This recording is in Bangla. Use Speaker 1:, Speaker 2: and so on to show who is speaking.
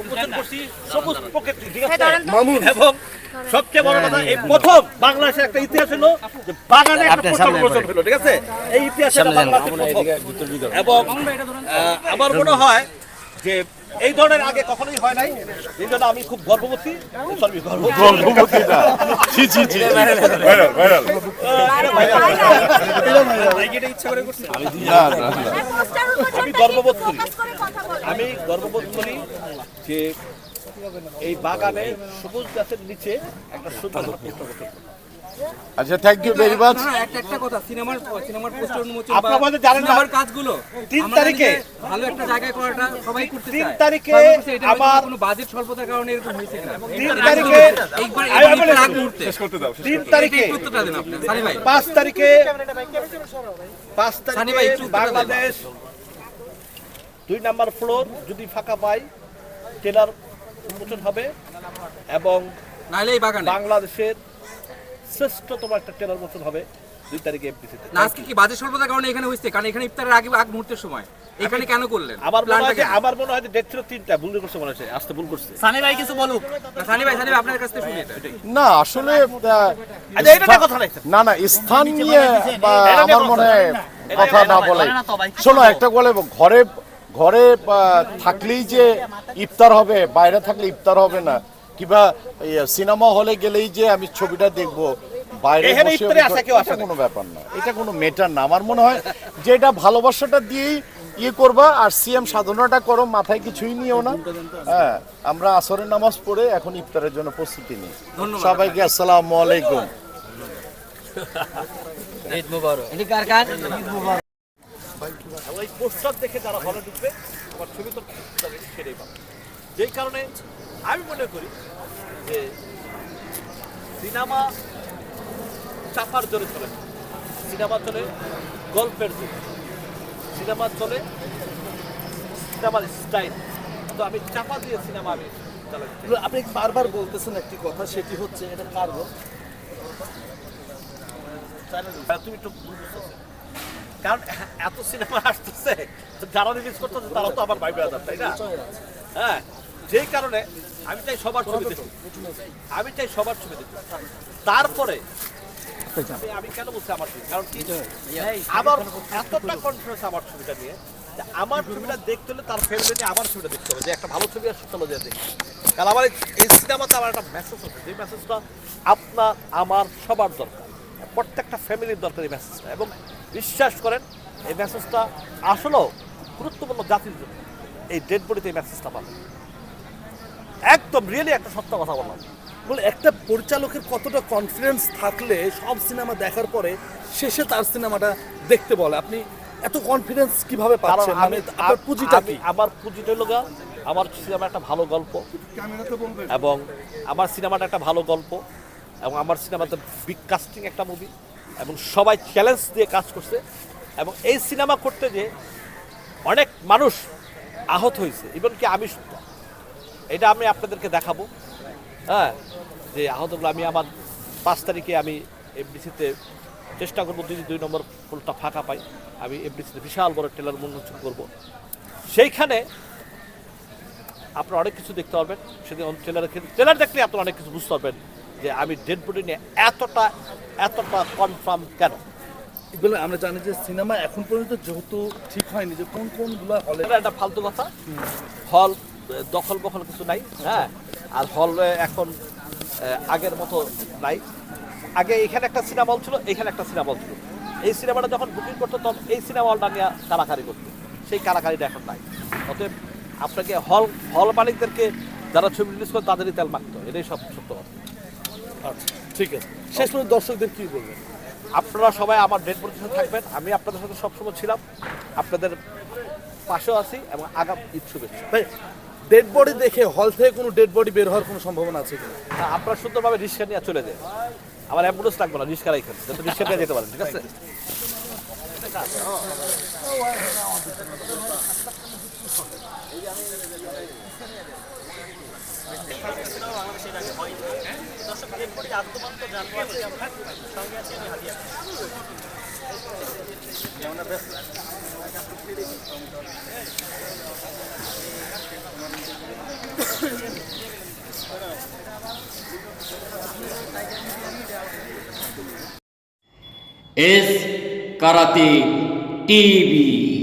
Speaker 1: উন্মোচন করছি সবুজ প্রকৃতি ঠিক
Speaker 2: হ্যাঁ,
Speaker 1: আছে এবং সবচেয়ে বড় কথা এই প্রথম বাংলাদেশের একটা ইতিহাস হলো যে বাগানে একটা পোস্টার উন্মোচন হলো ঠিক আছে? এই ইতিহাসে প্রথম। এবং আহ, আমার মনে হয় যে এই ধরনের আগে কখনোই হয় নাই। এই জন্য আমি খুব গর্ববতী। সরি গর্ববতী।
Speaker 3: ভাইরাল ভাইরাল
Speaker 1: আমি গর্ববোধ করি। আমি গর্ববোধ করি যে এই বাগানে সবুজ গাছের নিচে একটা সুন্দর।
Speaker 3: আচ্ছা থ্যাংক ইউ ভেরি মাচ
Speaker 4: একটা একটা কথা সিনেমার সিনেমার পোস্টার উন্মোচন
Speaker 1: আপনারা জানেন না।
Speaker 4: সিনেমার কাজগুলো
Speaker 1: তিন
Speaker 4: আমরা
Speaker 1: তারিখে-
Speaker 4: ভালো একটা জায়গায় করাটা সবাই করতে চায়।
Speaker 1: তারিখে
Speaker 4: তো আমি বলছি এটার হয়তো
Speaker 1: আমার-
Speaker 4: কোনো বাজেট স্বল্পতার কারণে এরকম হয়েছে কিনা।
Speaker 1: তিন তারিখে
Speaker 4: একবার
Speaker 1: আমি
Speaker 4: একবার
Speaker 1: বলে
Speaker 4: আগ মুহূর্তে
Speaker 1: তিন তারিখে
Speaker 4: উত্তরটা দেন আপনি সানি ভাই।
Speaker 1: পাঁচ তারিখে পাঁচ
Speaker 4: সানি
Speaker 1: তারিখে
Speaker 4: ভাই, একটু
Speaker 1: বাংলাদেশ দুই নাম্বার ফ্লোর যদি ফাঁকা পাই ট্রেলার উন্মোচন হবে এবং বাংলাদেশের শ্রেষ্ঠতম একটা ট্রেলার উন্মোচন হবে দুই তারিখে এফডিসিতে
Speaker 4: না আজকে কি বাজেট স্বল্পতার কারণে এখানে হয়েছে? কারণ এখানে ইফতারের আগে আগ মুহূর্তের সময়। এখানে কেন করলেন?
Speaker 1: আমার মনে হয় আমার মনে হয় ডেট ছিল তিনটা ভুল করছে মনে হচ্ছে আসতে ভুল করছে।
Speaker 4: সানি ভাই কিছু বলুক। না, সানি ভাই সানি ভাই আপনার কাছ থেকে শুনি এটা।
Speaker 3: না আসলে
Speaker 1: আচ্ছা এটা কথা নাই
Speaker 3: না না স্থান নিয়ে বা আমার মনে হয় কথা না বলে শোনো একটা বলে ঘরে ঘরে থাকলেই যে ইফতার হবে বাইরে থাকলে ইফতার হবে না। কিংবা সিনেমা হলে গেলেই যে আমি ছবিটা দেখব বাইরে বসে। কোনো ব্যাপার না এটা কোনো মেটার না। আমার মনে হয় যে এটা ভালোবাসাটা দিয়েই ইয়ে করবা আর সিএম সাধনাটা করো মাথায় কিছুই নিও না। হ্যাঁ আমরা আসরের নামাজ পড়ে এখন ইফতারের জন্য প্রস্তুতি নিই। সবাইকে আসসালামু আলাইকুম।
Speaker 1: ওই পোস্টার দেখে যারা হলে ঢুকবে আমার ছবি তো তাদের সেটাই পাবে যেই কারণে আমি মনে করি যে সিনেমা চাপার জোরে চলে। না। সিনেমা চলে গল্পের জোরে সিনেমা চলে সিনেমার স্টাইল। তো আমি চাপা দিয়ে সিনেমা আমি।
Speaker 5: আপনি বারবার বলতেছেন একটি কথা সেটি হচ্ছে এটা কার
Speaker 1: তুমি একটু কারণ এত সিনেমা আসতেছে যারা রিলিজ করতেছে তারা তো আমার ভাই ব্রাদার তাই না? হ্যাঁ। যেই কারণে আমি চাই সবার ছবি দেখি আমি চাই সবার ছবি দেখি তারপরে আমি- কেন বলছি আমার ছবি? কারণ কি? আমার এতটা কনফিডেন্স আমার ছবিটা নিয়ে যে আমার ছবিটা দেখতে হলে তার ফ্যামিলি নিয়ে আমার ছবিটা দেখতে হবে। যে একটা ভালো ছবি আসছে চলো যে দেখি। কারণ আমার এই- সিনেমাতে আমার একটা মেসেজ আছে। যে মেসেজটা আপনার আমার সবার দরকার। প্রত্যেকটা ফ্যামিলির দরকার এই মেসেজটা এবং বিশ্বাস করেন এই মেসেজটা আসলেও গুরুত্বপূর্ণ জাতির জন্য। এই ডেড বডিতে এই মেসেজটা পাবে একদম রিয়েলি একটা সত্য কথা বললাম।
Speaker 5: বলে একটা পরিচালকের কতটা কনফিডেন্স থাকলে সব সিনেমা দেখার পরে শেষে তার সিনেমাটা দেখতে বলে? আপনি এত কনফিডেন্স কীভাবে পাচ্ছেন? মানে
Speaker 1: আমি
Speaker 5: আপনার পুঁজিটা কি?
Speaker 1: আমার পুঁজিটা হলো আমার সিনেমা একটা ভালো গল্প। এবং আমার সিনেমাটা একটা ভালো গল্প। এবং আমার সিনেমাতে বিগ কাস্টিং একটা মুভি এবং সবাই চ্যালেঞ্জ দিয়ে কাজ করছে। এবং এই সিনেমা করতে যে অনেক মানুষ আহত হয়েছে। ইভেন কি আমি। এটা আমি আপনাদেরকে দেখাবো। হ্যাঁ যে আহতগুলো আমি আমার পাঁচ তারিখে আমি এফডিসিতে চেষ্টা করব যদি দুই নম্বর ফুলটা ফাঁকা পাই। আমি এফডিসিতে বিশাল বড় টেলার উন্মোচন করব। সেইখানে আপনারা অনেক কিছু দেখতে পারবেন। সেদিন ট্রেলারের ক্ষেত্রে ট্রেলার দেখলে আপনারা অনেক কিছু বুঝতে পারবেন যে আমি ডেড বডি নিয়ে এতটা এতটা কনফার্ম কেন?
Speaker 5: এগুলো আমরা জানি যে সিনেমা এখন পর্যন্ত যেহেতু ঠিক হয়নি যে কোন কোনগুলো হলে
Speaker 1: এটা একটা ফালতু কথা। হল দখল বখল কিছু নাই হ্যাঁ? আর হল এখন আগের মতো নাই। আগে এখানে একটা সিনেমা হল ছিল এখানে একটা সিনেমা হল ছিল। এই সিনেমাটা যখন বুকিং করতো তখন এই সিনেমা হলটা নিয়ে কারাকারি করতো। সেই কারাকারিটা এখন নাই। অতএব আপনাকে হল হল মালিকদেরকে যারা ছবি রিলিজ করে তাদেরই তেল মাখতো এটাই সব সত্য কথা।
Speaker 5: আচ্ছা ঠিক আছে। শেষ পর্যন্ত দর্শকদের কী বলবেন?
Speaker 1: আপনারা সবাই আমার ডেট বডির থাকবেন। আমি আপনাদের সাথে সবসময় ছিলাম। আপনাদের পাশেও আছি এবং আগাম ইচ্ছুক
Speaker 5: ভাই ডেড বডি দেখে হল থেকে কোনো ডেড বডি বের হওয়ার কোনো সম্ভাবনা আছে কি না
Speaker 1: হ্যাঁ, আপনার সুন্দরভাবে রিক্সা নিয়ে চলে যায় আমার অ্যাম্বুলেন্স লাগবে না, রিক্সা রাখেন যাতে রিক্সা নিয়ে যেতে পারেন, ঠিক আছে?
Speaker 2: S karate TV.